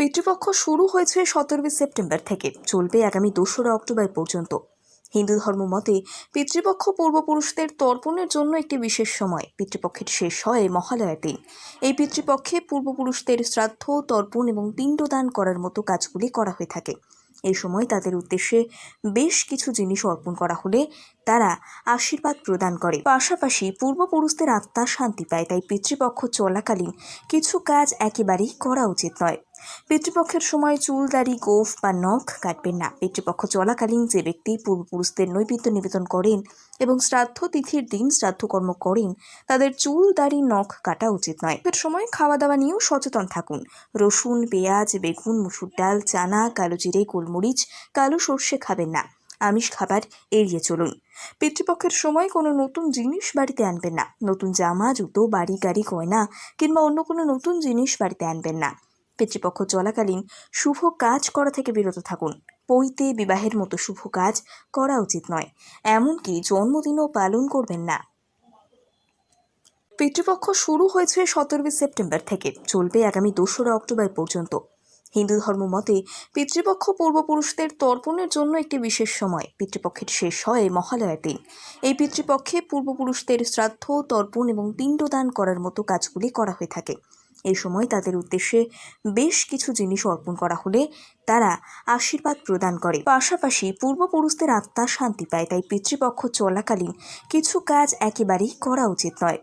পিতৃপক্ষ শুরু হয়েছে সতেরোই সেপ্টেম্বর থেকে, চলবে আগামী দোসরা অক্টোবর পর্যন্ত। হিন্দু ধর্ম মতে, পিতৃপক্ষ পূর্বপুরুষদের তর্পণের জন্য একটি বিশেষ সময়, পিতৃপক্ষের শেষ হয় মহালয়ার দিন। এই পিতৃপক্ষে পূর্বপুরুষদের শ্রাদ্ধ, তর্পণ এবং পিণ্ডদান করার মতো কাজগুলি করা হয়ে থাকে। এই সময় তাদের উদ্দেশ্যে বেশ কিছু জিনিস অর্পণ করা হলে তারা আশীর্বাদ প্রদান করে। পাশাপাশি পূর্বপুরুষদের আত্মা শান্তি পায়, তাই পিতৃপক্ষ চলাকালীন কিছু কাজ একেবারেই করা উচিত নয়। পিতৃপক্ষের সময় চুল, দাড়ি, গোফ বা নখ কাটবেন না। পিতৃপক্ষ চলাকালীন যে ব্যক্তি পূর্বপুরুষদের নৈবেদ্য নিবেদন করেন এবং শ্রাদ্ধ তিথির দিন শ্রাদ্ধকর্ম করেন, তাদের চুল, দাড়ি, নখ কাটা উচিত নয়। এর সময় খাওয়া দাওয়া নিয়েও সচেতন থাকুন। রসুন, পেঁয়াজ, বেগুন, মুসুর ডাল, চানা, কালো জিরে, গোলমরিচ, কালো সর্ষে খাবেন না। আমিষ খাবার এড়িয়ে চলুন। পিতৃপক্ষের সময় কোনো নতুন জিনিস বাড়িতে আনবেন না। নতুন জামা, জুতো, বাড়ি, গাড়ি, গয়না কিংবা অন্য কোনো নতুন জিনিস বাড়িতে আনবেন না। পিতৃপক্ষ চলাকালীন শুভ কাজ করা থেকে বিরত থাকুন। পৈতে বিবাহের মতো শুভ কাজ করা উচিত নয়। এমনকি জন্মদিনও পালন করবেন না। পিতৃপক্ষ শুরু হয়েছে সতেরোই সেপ্টেম্বর থেকে। চলবে আগামী দোসরা অক্টোবর পর্যন্ত। হিন্দু ধর্ম মতে পিতৃপক্ষ পূর্বপুরুষদের তর্পণের জন্য একটি বিশেষ সময়। পিতৃপক্ষের শেষ হয় মহালয়ার দিন। এই পিতৃপক্ষে পূর্বপুরুষদের শ্রাদ্ধ, তর্পণ এবং পিণ্ডদান করার মতো কাজগুলি করা হয়ে থাকে। এই সময় তাদের উদ্দেশ্যে বেশ কিছু জিনিস অর্পণ করা হলে তারা আশীর্বাদ প্রদান করে। পাশাপাশি পূর্বপুরুষদের আত্মা শান্তি পায়, তাই পিতৃপক্ষ চলাকালীন কিছু কাজ একেবারেই করা উচিত নয়।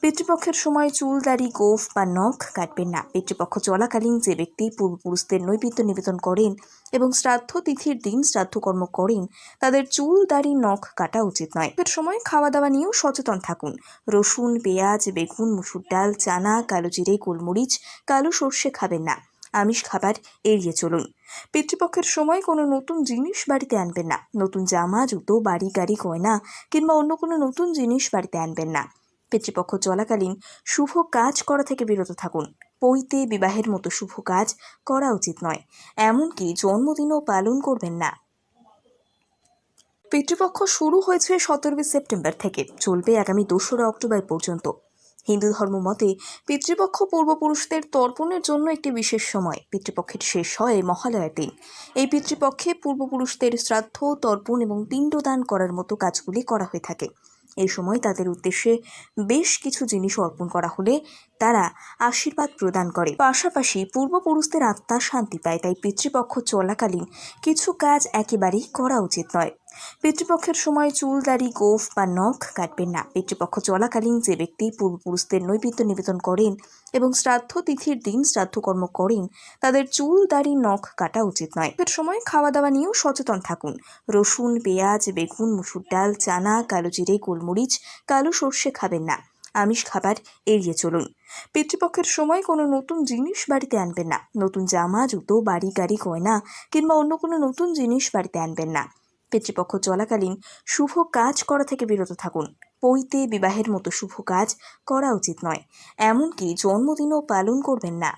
পিতৃপক্ষের সময় চুল, দাড়ি, গোফ বা নখ কাটবেন না। পিতৃপক্ষ চলাকালীন যে ব্যক্তি পূর্বপুরুষদের নৈবেদ্য নিবেদন করেন এবং শ্রাদ্ধ তিথির দিন শ্রাদ্ধকর্ম করেন, তাদের চুল, দাড়ি, নখ কাটা উচিত নয়। এর সময় খাওয়া দাওয়া নিয়েও সচেতন থাকুন। রসুন, পেঁয়াজ, বেগুন, মুসুর ডাল, চানা, কালো জিরে, গোলমরিচ, কালো সর্ষে খাবেন না। আমিষ খাবার এড়িয়ে চলুন। পিতৃপক্ষের সময় কোনো নতুন জিনিস বাড়িতে আনবেন না। নতুন জামা, জুতো, বাড়ি, গাড়ি, গয়না কিংবা অন্য কোনো নতুন জিনিস বাড়িতে আনবেন না। পিতৃপক্ষ চলাকালীন শুভ কাজ করা থেকে বিরত থাকুন। পৈতে বিবাহের মতো শুভ কাজ করা উচিত নয়। এমনকি জন্মদিনও পালন করবেন না। পিতৃপক্ষ শুরু হয়েছে সতেরোই সেপ্টেম্বর থেকে। চলবে আগামী দোসরা অক্টোবর পর্যন্ত। হিন্দু ধর্ম মতে পিতৃপক্ষ পূর্বপুরুষদের তর্পণের জন্য একটি বিশেষ সময়। পিতৃপক্ষের শেষ হয় মহালয়ার দিন। এই পিতৃপক্ষে পূর্বপুরুষদের শ্রাদ্ধ, তর্পণ এবং পিণ্ডদান করার মতো কাজগুলি করা হয়ে থাকে। এই সময় তাদের উদ্দেশ্যে বেশ কিছু জিনিস অর্পণ করা হলে তারা আশীর্বাদ প্রদান করে। পাশাপাশি পূর্বপুরুষদের আত্মা শান্তি পায়, তাই পিতৃপক্ষ চলাকালীন কিছু কাজ একেবারেই করা উচিত নয়। পিতৃপক্ষের সময় চুল, দাড়ি, গোফ বা নখ কাটবেন না। পিতৃপক্ষ চলাকালীন যে ব্যক্তি পূর্বপুরুষদের নৈবেদ্য নিবেদন করেন এবং শ্রাদ্ধ তিথির দিন শ্রাদ্ধকর্ম করেন, তাদের চুল, দাড়ি, নখ কাটা উচিত নয়। এর সময় খাওয়া দাওয়া নিয়েও সচেতন থাকুন। রসুন, পেঁয়াজ, বেগুন, মুসুর ডাল, চানা, কালো জিরে, গোলমরিচ, কালো সর্ষে খাবেন না। আমিষ খাবার এড়িয়ে চলুন। পিতৃপক্ষের সময় কোনো নতুন জিনিস বাড়িতে আনবেন না। নতুন জামা, জুতো, বাড়ি, গাড়ি, গয়না কিংবা অন্য কোনো নতুন জিনিস বাড়িতে আনবেন না। পিতৃপক্ষ চলাকালীন শুভ কাজ করা থেকে বিরত থাকুন। পৈতে বিবাহের মতো শুভ কাজ করা উচিত নয়। এমনকি জন্মদিনও পালন করবেন না।